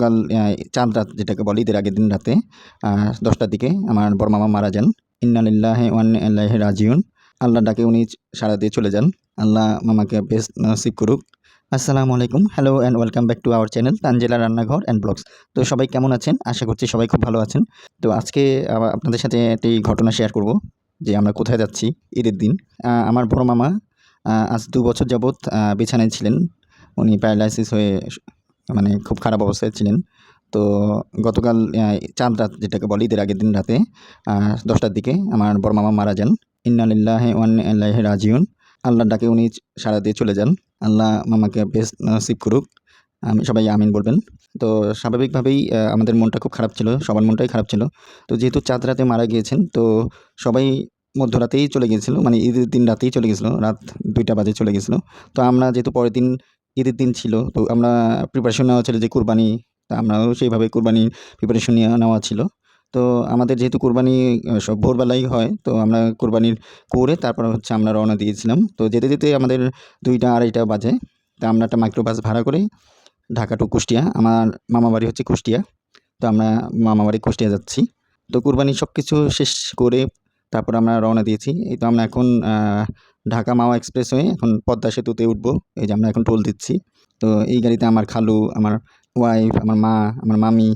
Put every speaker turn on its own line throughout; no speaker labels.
গতকাল চাঁদ রাত যেটাকে বলি, ঈদের আগের দিন রাতে দশটার দিকে আমার বড় মামা মারা যান। ইন্নালিল্লাহ ওয়ান আল্লাহ রাজিউন। আল্লাহ ডাকে উনি সারা দিয়ে চলে যান। আল্লাহ মামাকে বেস্ট নসিব করুক। আসসালামু আলাইকুম। Hello and welcome back to our channel Tanjela রান্নাঘর অ্যান্ড ব্লগস তো সবাই কেমন আছেন? আশা করছি সবাই খুব ভালো আছেন। তো আজকে আপনাদের সাথে একটি ঘটনা শেয়ার করব, যে আমরা কোথায় যাচ্ছি ঈদের দিন। আমার বড় মামা আজ দু বছর যাবৎ বিছানায় ছিলেন। উনি প্যারালাইসিস হয়ে মানে খুব খারাপ অবস্থায় ছিলেন। তো গতকাল চাঁদ রাত যেটাকে বলি, ঈদের আগের দিন রাতে দশটার দিকে আমার বড় মামা মারা যান। ইন্নালিল্লাহ ওয়ান আল্লাহ রাজিউন। আল্লাহর ডাকে উনি সারা দিয়ে চলে যান। আল্লাহ মামাকে বেস্ট নসিব করুক। আমি, সবাই আমিন বলবেন। তো স্বাভাবিকভাবেই আমাদের মনটা খুব খারাপ ছিল, সবার মনটাই খারাপ ছিল। তো যেহেতু চাঁদ রাতে মারা গিয়েছেন, তো সবাই মধ্যরাতেই চলে গিয়েছিল মানে ঈদের দিন রাতেই চলে গেছিল রাত দুইটা বাজে চলে গেছিল তো আমরা যেহেতু পরের দিন ঈদের দিন ছিল। তো আমরা প্রিপারেশন নেওয়া ছিল যে কুরবানি, তা আমরাও সেইভাবে কুরবানির প্রিপারেশন নেওয়া ছিল। তো আমাদের যেহেতু কুরবানি সব ভোরবেলাই হয়, তো আমরা কুরবানির করে তারপর হচ্ছে আমরা রওনা দিয়েছিলাম। তো যেতে যেতে আমাদের দুইটা আড়াইটা বাজে। তা আমরা একটা মাইক্রোবাস ভাড়া করে ঢাকা টু কুষ্টিয়া, আমার মামা বাড়ি হচ্ছে কুষ্টিয়া। তো আমরা মামা বাড়ি কুষ্টিয়া যাচ্ছি। তো কুরবানি সব কিছু শেষ করে তারপর আমরা রওনা দিয়েছি। এই তো আমরা এখন ঢাকা মাওয়া এক্সপ্রেস হয়ে এখন পদ্মা সেতুতে উঠবো। এই যে আমরা এখন টোল দিচ্ছি। তো এই গাড়িতে আমার খালু, আমার ওয়াইফ আমার মা, আমার মামি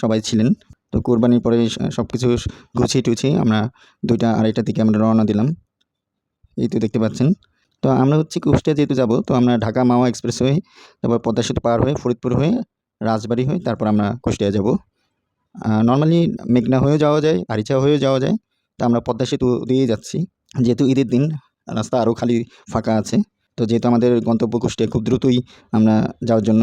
সবাই ছিলেন। তো কোরবানির পরে সব কিছু গুছিয়ে টুছিয়ে আমরা দুইটা আড়াইটার দিকে আমরা রওনা দিলাম। এই তো দেখতে পাচ্ছেন। তো আমরা হচ্ছে কুষ্টিয়া যেহেতু যাব, তো আমরা ঢাকা মাওয়া এক্সপ্রেস হয়ে, তারপর পদ্মা সেতু পার হয়ে ফরিদপুর হয়ে, রাজবাড়ি হয়ে তারপর আমরা কুষ্টিয়া যাব। নর্মালি মেঘনা হয়েও যাওয়া যায়, আরিচা হয়েও যাওয়া যায়। তো আমরা পদ্মা সেতু দিয়েই যাচ্ছি। যেহেতু ঈদের দিন, রাস্তা আরও খালি ফাঁকা আছে, তো যেহেতু আমাদের গন্তব্য কুষ্টিয়া খুব দ্রুতই আমরা যাওয়ার জন্য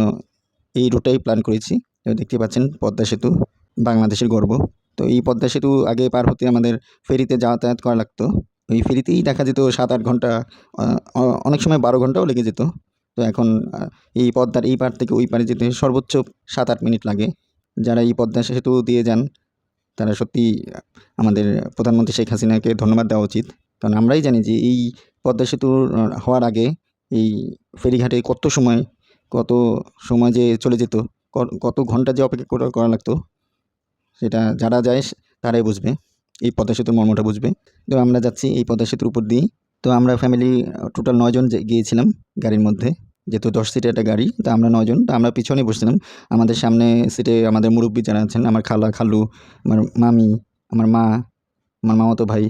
এই রুটটাই প্ল্যান করেছি, তো দেখতে পাচ্ছেন পদ্মা সেতু বাংলাদেশের গর্ব। তো এই পদ্মা সেতু আগে পার হতে আমাদের ফেরিতে যাতায়াত করা লাগতো। ওই ফেরিতেই দেখা যেত সাত আট ঘণ্টা অনেক সময় বারো ঘন্টাও লেগে যেত। তো এখন এই পদ্মার এই পার থেকে ওই পারে যেতে সর্বোচ্চ সাত আট মিনিট লাগে। যারা এই পদ্মা সেতু দিয়ে যান তারা সত্যি আমাদের প্রধানমন্ত্রী শেখ হাসিনাকে ধন্যবাদ দেওয়া উচিত। কারণ আমরাই জানি যে এই পদ্মা সেতু হওয়ার আগে এই ফেরিঘাটে কত সময় কত সময় যে চলে যেত, কত ঘণ্টা যে অপেক্ষা করা করা লাগতো, সেটা যারা যায় তারাই বুঝবে। এই পদ্মা সেতুর মর্মটা বুঝবে। তো আমরা যাচ্ছি এই পদ্মা সেতুর উপর দিয়েই। তো আমরা ফ্যামিলি টোটাল নয়জন গিয়েছিলাম গাড়ির মধ্যে। যেহেতু দশ সিটে একটা গাড়ি, তো আমরা নয়জন তো আমরা পিছনে বসছিলাম। আমাদের সামনে সিটে আমাদের মুরব্বী যারা আছেন, আমার খালা, খালু, আমার মামি, আমার মা, আমার মামাতো ভাই,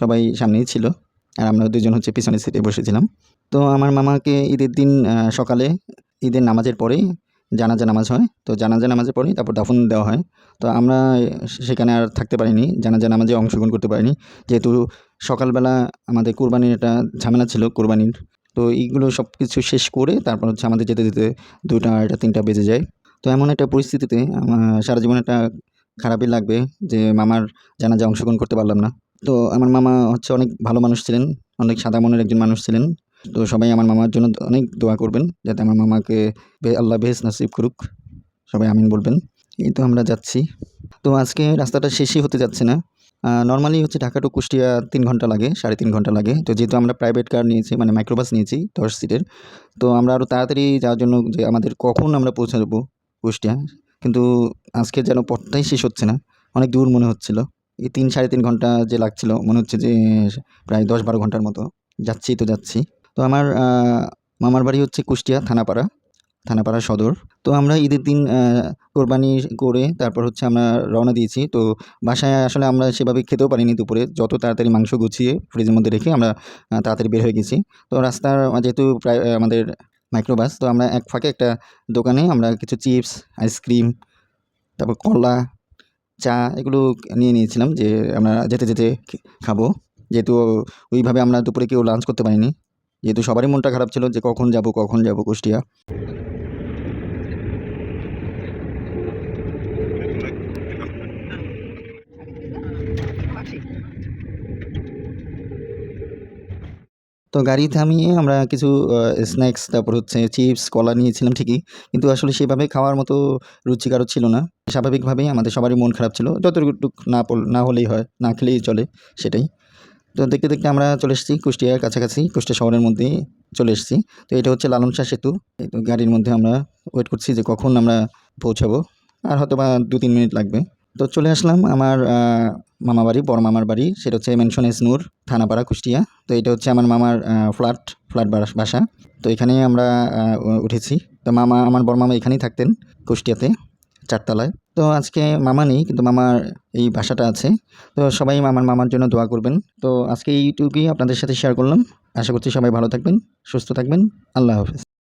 সবাই সামনেই ছিল। আর আমরা দুজন হচ্ছে পিছনের সিটে বসেছিলাম। তো আমার মামাকে ঈদের দিন সকালে ঈদের নামাজের পরেই জানাজা নামাজ হয়। তো জানাজা নামাজের পরেই তারপর দাফন দেওয়া হয়। তো আমরা সেখানে আর থাকতে পারিনি, জানাজা নামাজে অংশগ্রহণ করতে পারিনি। যেহেতু সকালবেলা আমাদের কোরবানির একটা ঝামেলা ছিল, কোরবানির। তো এইগুলো সব কিছু শেষ করে তারপর হচ্ছে আমাদের যেতে যেতে দুইটা, আড়াইটা, তিনটা বেজে যায়। তো এমন একটা পরিস্থিতিতে আমার সারা জীবন একটা খারাপই লাগবে যে মামার জানা জানাজা অংশগ্রহণ করতে পারলাম না। তো আমার মামা হচ্ছে অনেক ভালো মানুষ ছিলেন, অনেক সাদা মনের একজন মানুষ ছিলেন। তো সবাই আমার মামার জন্য অনেক দোয়া করবেন যাতে আমার মামাকে আল্লাহ বেশ নাসিব করুক। সবাই আমিন বলবেন। এই তো আমরা যাচ্ছি। তো আজকে রাস্তাটা শেষই হতে যাচ্ছে না। নর্মালি হচ্ছে ঢাকা টু কুষ্টিয়া তিন ঘণ্টা লাগে, সাড়ে তিন ঘণ্টা লাগে। তো যেহেতু আমরা প্রাইভেট কার নিয়েছি মানে মাইক্রোবাস নিয়েছি, দশ সিটের তো আমরা আরও তাড়াতাড়ি যাওয়ার জন্য যে আমাদের কখন আমরা পৌঁছে দেবো কুষ্টিয়া, কিন্তু আজকে যেন পথটাই শেষ হচ্ছে না, অনেক দূর মনে হচ্ছিল। এই তিন, সাড়ে তিন ঘণ্টা যে লাগছিল, মনে হচ্ছে যে প্রায় দশ বারো ঘণ্টার মতো, যাচ্ছি তো যাচ্ছি। তো আমার মামার বাড়ি হচ্ছে কুষ্টিয়া, থানাপাড়া। থানাপাড়া সদর। তো আমরা ঈদের দিন কোরবানি করে তারপর হচ্ছে আমরা রওনা দিয়েছি। তো বাসায় আসলে আমরা সেভাবে খেতেও পারিনি দুপুরে। যত তাড়াতাড়ি মাংস গুছিয়ে ফ্রিজের মধ্যে রেখে আমরা তাড়াতাড়ি বের হয়ে গেছি। তো রাস্তার যেহেতু প্রায় আমাদের মাইক্রোবাস তো আমরা এক ফাঁকে একটা দোকানে আমরা কিছু চিপস আইসক্রিম তারপর কলা, চা এগুলো নিয়ে নিয়েছিলাম যে আমরা যেতে যেতে খাব। যেহেতু ওইভাবে আমরা দুপুরে কেউ লাঞ্চ করতে পারিনি। যেহেতু সবারই মনটা খারাপ ছিল যে কখন যাব কখন যাব কুষ্টিয়া। তো গাড়ি থামিয়ে আমরা কিছু স্ন্যাক্স তারপর হচ্ছে চিপস কলা নিয়েছিলাম ঠিকই, কিন্তু আসলে সেভাবে খাওয়ার মতো রুচিকারও ছিল না। স্বাভাবিকভাবেই আমাদের সবারই মন খারাপ ছিল, যতটুকু না না হলেই হয়, না খেলেই চলে, সেটাই। তো দেখতে দেখতে আমরা চলে এসেছি কুষ্টিয়ার কাছাকাছি, কুষ্টিয়া শহরের মধ্যেই চলে এসেছি। তো এটা হচ্ছে লালন শাহ সেতু। এই গাড়ির মধ্যে আমরা ওয়েট করছি যে কখন আমরা পৌঁছাবো, আর হয়তো বা দু তিন মিনিট লাগবে। তো চলে আসলাম আমার মামা বাড়ি, বড় মামার বাড়ি। সেটা হচ্ছে মেনশন এসনুর থানাপাড়া, কুষ্টিয়া। তো এটা হচ্ছে আমার মামার ফ্ল্যাট ফ্ল্যাট বাসা। তো এখানেই আমরা উঠেছি। তো মামা, আমার বড় মামা এখানেই থাকতেন কুষ্টিয়াতে। চারতলায়। তো আজকে মামা নেই, কিন্তু মামার এই বাসাটা আছে। তো সবাই মামার মামার জন্য দোয়া করবেন। তো আজকে এইটুকুই আপনাদের সাথে শেয়ার করলাম। আশা করছি সবাই ভালো থাকবেন, সুস্থ থাকবেন। আল্লাহ হাফেজ।